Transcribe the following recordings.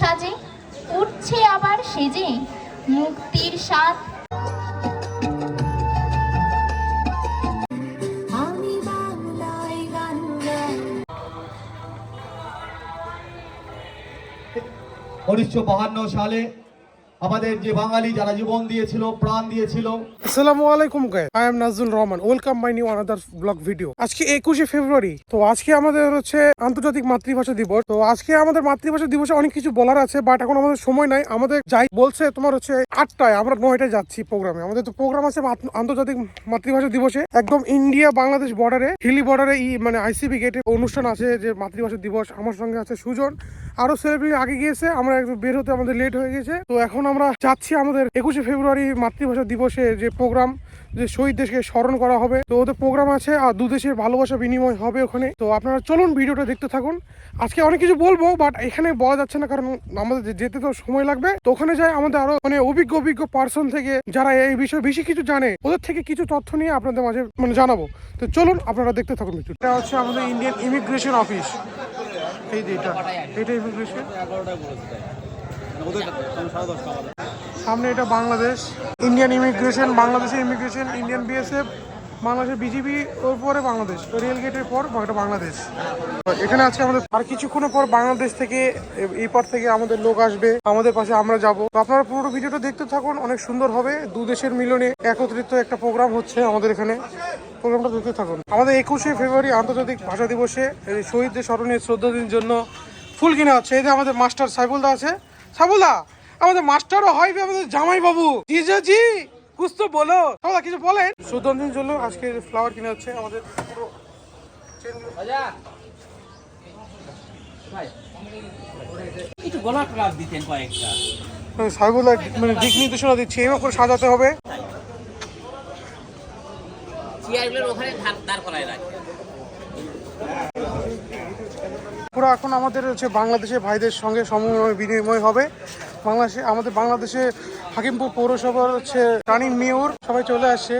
সাজে? উঠছে আবার সেজে মুক্তির স্বাদ। আমি বাংলায় গান গাই। উনিশশো বাহান্ন সালে আমাদের যে বাঙালি যারা জীবন দিয়েছিল, প্রাণ দিয়েছিল। আসসালামু আলাইকুম guys I am Najul Rahman welcome my new another blog video আজকে একুশে ফেব্রুয়ারি, তো আজকে আমাদের হচ্ছে আন্তর্জাতিক মাতৃভাষা দিবস। তো আজকে আমাদের মাতৃভাষা দিবসে অনেক কিছু বলার আছে বাট এখন আমাদের সময় নাই। আমাদের যাই বলছে তোমার হচ্ছে আটটায়, আমরা নয়টায় যাচ্ছি প্রোগ্রামে আমাদের তো প্রোগ্রাম আছে আন্তর্জাতিক মাতৃভাষা দিবসে। একদম ইন্ডিয়া বাংলাদেশ বর্ডারে হিলি বর্ডারে মানে আইসিবি গেটে অনুষ্ঠান আছে যে মাতৃভাষা দিবস। আমার সঙ্গে আছে সুজন। আরও সেলিব্রিটি আগে গিয়েছে, আমরা একটু বের হতে আমাদের লেট হয়ে গেছে। তো এখন আমরা যাচ্ছি আমাদের একুশে ফেব্রুয়ারি মাতৃভাষা দিবসে যে প্রোগ্রাম যে শহীদ দেশকে স্মরণ করা হবে। তো ওদের প্রোগ্রাম আছে, আর দু দেশের ভালোবাসা বিনিময় হবে ওখানে। তো আপনারা চলুন ভিডিওটা দেখতে থাকুন। আজকে অনেক কিছু বলব বাট এখানে বলা যাচ্ছে না, কারণ আমাদের যেতে তো সময় লাগবে। তো ওখানে যাই, আমাদের আরও মানে অভিজ্ঞ অভিজ্ঞ পার্সন থেকে যারা এই বিষয়ে বেশি কিছু জানে, ওদের থেকে কিছু তথ্য নিয়ে আপনাদের মাঝে মানে জানাব। তো চলুন আপনারা দেখতে থাকুন এটা হচ্ছে আমাদের ইন্ডিয়ান ইমিগ্রেশন অফিস এই যে এটা সামনে এটা বাংলাদেশ ইন্ডিয়ান ইমিগ্রেশন বাংলাদেশের ইমিগ্রেশন ইন্ডিয়ান বিএসএফ বাংলাদেশের বিজিবি ওর পরে বাংলাদেশ রেল গেটের পর এটা বাংলাদেশ। এখানে আছে আমাদের আর কিছুক্ষণের পর বাংলাদেশ থেকে এই পার থেকে আমাদের লোক আসবে, আমাদের পাশে আমরা যাব। আপনারা পুরো ভিডিওটা দেখতে থাকুন, অনেক সুন্দর হবে। দু দেশের মিলনে একত্রিত একটা প্রোগ্রাম হচ্ছে আমাদের এখানে। প্রোগ্রামটা দেখতে থাকুন। আমাদের একুশে ফেব্রুয়ারি আন্তর্জাতিক ভাষা দিবসে এই শহীদদের স্মরণে শ্রদ্ধা দিনের জন্য ফুল কিনা হচ্ছে। এই যে আমাদের মাস্টার সাইবুলদা আছে। সাইবুলদা আমাদের মাস্টারও হয় আমাদের জামাই বাবু জিজাজি কুছ তো বলো। সাইবুলদা কিছু বলেন। শ্রদ্ধাঞ্জলির জন্য আজকে ফ্লাওয়ার কিনা হচ্ছে আমাদের পুরো একটু দিতেন কয়েকটা। মানে দিক নির্দেশনা দিচ্ছে। এইভাবে করে সাজাতে হবে। চেয়ারগুলোর ওখানে দাঁড় করায় রাখবেন পুরো এখন আমাদের হচ্ছে বাংলাদেশের ভাইদের সঙ্গে সমন্বয় বিনিময় হবে বাংলাদেশে আমাদের বাংলাদেশে হাকিমপুর পৌরসভার হচ্ছে রানিং মেয়র সবাই চলে আসছে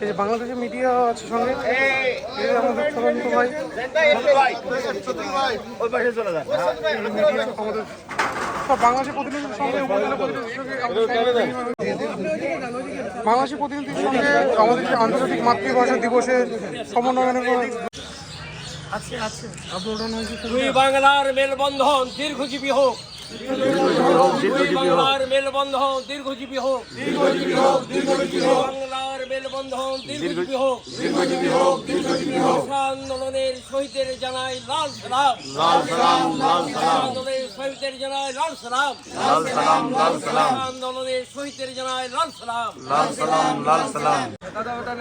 এই যে বাংলাদেশের মিডিয়া আছে সঙ্গে আমাদের ভাই বাংলাদেশের প্রতিনিধির সঙ্গে উপজেলা প্রতিনিধির সঙ্গে আমাদের সংবাদ বিনিময় হচ্ছে। বাংলাদেশের প্রতিনিধির সঙ্গে আমাদের যে আন্তর্জাতিক মাতৃভাষা দিবসের সমন্বয় আছে আছে দুই বাংলার মেলবন্ধন দীর্ঘজীবী হোক দুই বাংলার মেলবন্ধন দীর্ঘজীবী হোক। বাংলার মেলবন্ধন দীর্ঘজীবী হোক। ভাষা আন্দোলনের শহীদের জানাই লাল সালাম। আন্দোলনের শহীদের জানাই লাল সালাম। ভাষা আন্দোলনের শহীদের জানাই লাল সালাম।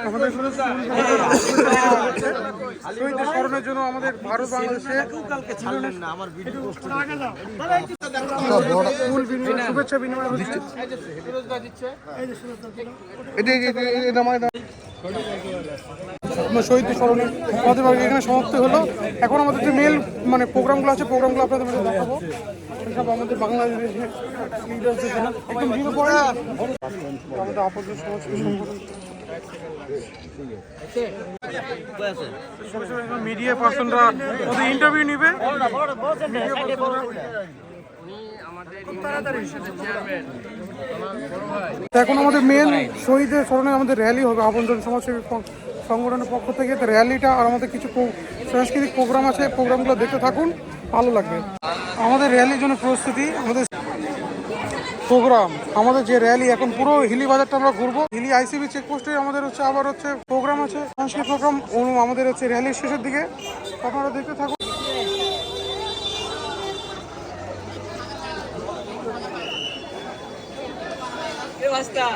আমাদের শহীদের স্মরণের জন্য আমাদের ভারত বাংলাদেশে বিনিময় শুভেচ্ছা বিনিময় হচ্ছে শহীদ স্মরণে আমাদের এখানে সমাপ্ত হলো এখন আমাদের যে মেল মানে প্রোগ্রামগুলো আছে প্রোগ্রামগুলো আপনাদের মাঝে দেখাবো সব আমাদের বাংলাদেশের একদম ভিড় পড়ে আমাদের আপদ সমাজ মিডিয়া পার্সনরা ওদের ইন্টারভিউ নিবে এখন আমাদের মেন শহীদের স্মরণে আমাদের র্যালি হবে আপনজন সমাজসেবী সংগঠনের পক্ষ থেকে। র্যালিটা আর আমাদের কিছু সাংস্কৃতিক প্রোগ্রাম আছে প্রোগ্রামগুলো দেখতে থাকুন, ভালো লাগবে। আমাদের র্যালির জন্য প্রস্তুতি, আমাদের প্রোগ্রাম আমাদের যে র্যালি এখন পুরো হিলি বাজারটা আমরা ঘুরবো। হিলি আইসিবি চেকপোস্টে আমাদের হচ্ছে আবার হচ্ছে প্রোগ্রাম আছে, সাংস্কৃতিক প্রোগ্রাম আমাদের হচ্ছে র্যালির শেষের দিকে। আপনারা দেখতে থাকুন। আশা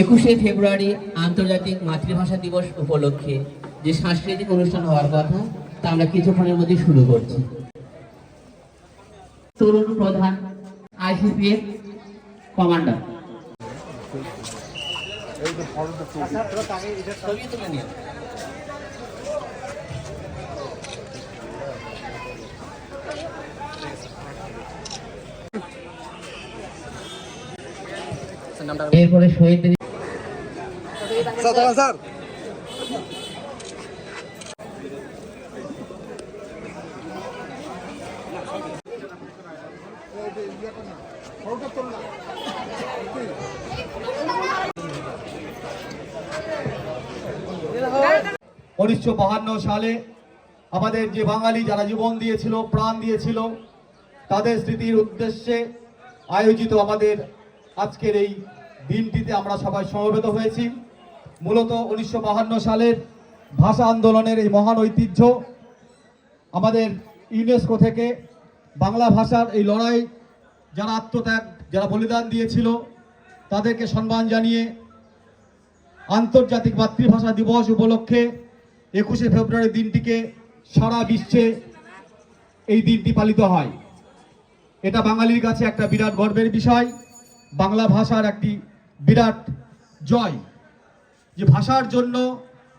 একুশে ফেব্রুয়ারি আন্তর্জাতিক মাতৃভাষা দিবস উপলক্ষে যে সাংস্কৃতিক অনুষ্ঠান হওয়ার কথা, তা আমরা কিছুক্ষণের মধ্যে শুরু করছি। তরুণ প্রধান আইসিপি এর কমান্ডার। ছবি তুলে উনিশশো বাহান্ন সালে আমাদের যে বাঙালি যারা জীবন দিয়েছিল প্রাণ দিয়েছিল তাদের স্মৃতির উদ্দেশ্যে আয়োজিত আমাদের আজকের এই দিনটিতে আমরা সবাই সমবেত হয়েছি। মূলত উনিশশো সালের ভাষা আন্দোলনের এই মহান ঐতিহ্য আমাদের ইউনেস্কো থেকে বাংলা ভাষার এই লড়াই, যারা আত্মত্যাগ, যারা বলিদান দিয়েছিল, তাদেরকে সম্মান জানিয়ে আন্তর্জাতিক মাতৃভাষা দিবস উপলক্ষে একুশে ফেব্রুয়ারি দিনটিকে সারা বিশ্বে এই দিনটি পালিত হয়। এটা বাঙালির কাছে একটা বিরাট গর্বের বিষয়। বাংলা ভাষার একটি বিরাট জয়। যে ভাষার জন্য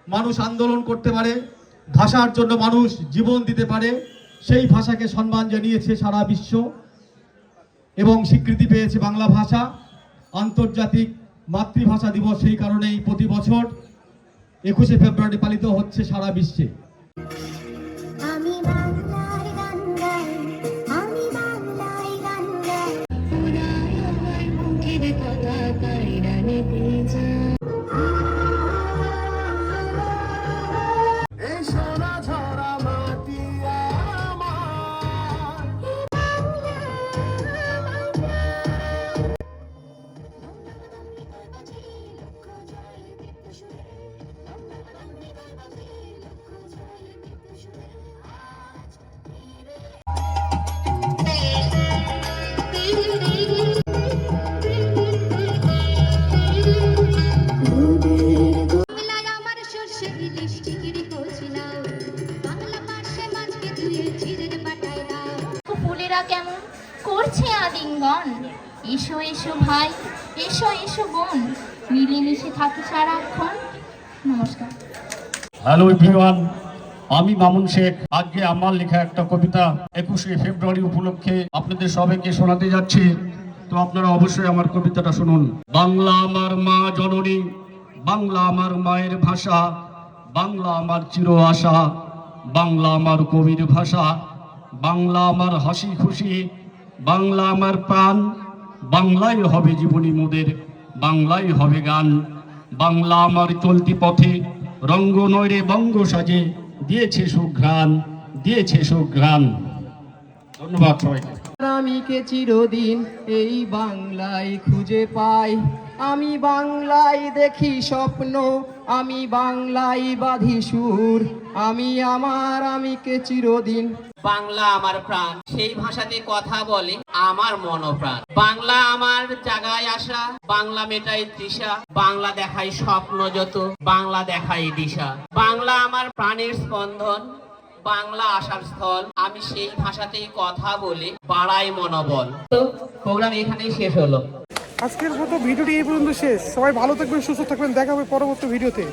মানুষ আন্দোলন করতে পারে, ভাষার জন্য মানুষ জীবন দিতে পারে, সেই ভাষাকে সম্মান জানিয়েছে সারা বিশ্ব এবং স্বীকৃতি পেয়েছে বাংলা ভাষা। আন্তর্জাতিক মাতৃভাষা দিবস সেই কারণেই প্রতি বছর একুশে ফেব্রুয়ারি পালিত হচ্ছে সারা বিশ্বে। এসো এসো ভাই, এসো এসো বোন, মিলেমিশে থাকি সারাক্ষণ। নমস্কার। হ্যালো এভরিওয়ান, আমি মামুন শেখ। আজকে আমার লেখা একটা কবিতা একুশে ফেব্রুয়ারি উপলক্ষে আপনাদের সবাইকে শোনাতে যাচ্ছি। তো আপনারা অবশ্যই আমার কবিতাটা শুনুন। বাংলা আমার মা জননী, বাংলা আমার মায়ের ভাষা, বাংলা আমার চির আশা, বাংলা আমার কবির ভাষা, বাংলা আমার হাসি খুশি, বাংলা আমার প্রাণ বাংলাই হবে জীবনী মোদের, বাংলায় হবে গান। বাংলা আমার চলতি পথে, রঙ্গ নয়রে বঙ্গ সাজে, দিয়েছে সুঘ্রাণ দিয়েছে সুঘ্রাণ। ধন্যবাদ সবাইকে। আমিকে চিরদিন এই বাংলায় খুঁজে পাই। আমি বাংলায় দেখি স্বপ্ন, আমি বাংলায় বাঁধি সুর। আমি আমার আমিকে চিরদিন? বাংলা আমার প্রাণ, সেই ভাষাতে কথা বলে আমার মনপ্রাণ। বাংলা আমার জাগায় আসা, বাংলা মেটাই তৃষা, বাংলা দেখাই স্বপ্ন যত, বাংলা দেখাই দিশা। বাংলা আমার প্রাণের স্পন্দন, বাংলা আসার স্থল। আমি সেই ভাষাতেই কথা বলে বাড়াই মনোবল। তো প্রোগ্রাম এখানেই শেষ হলো। আজকের মতো ভিডিওটি এই পর্যন্ত শেষ। সবাই ভালো থাকবেন, সুস্থ থাকবেন। দেখা হবে পরবর্তী ভিডিওতে।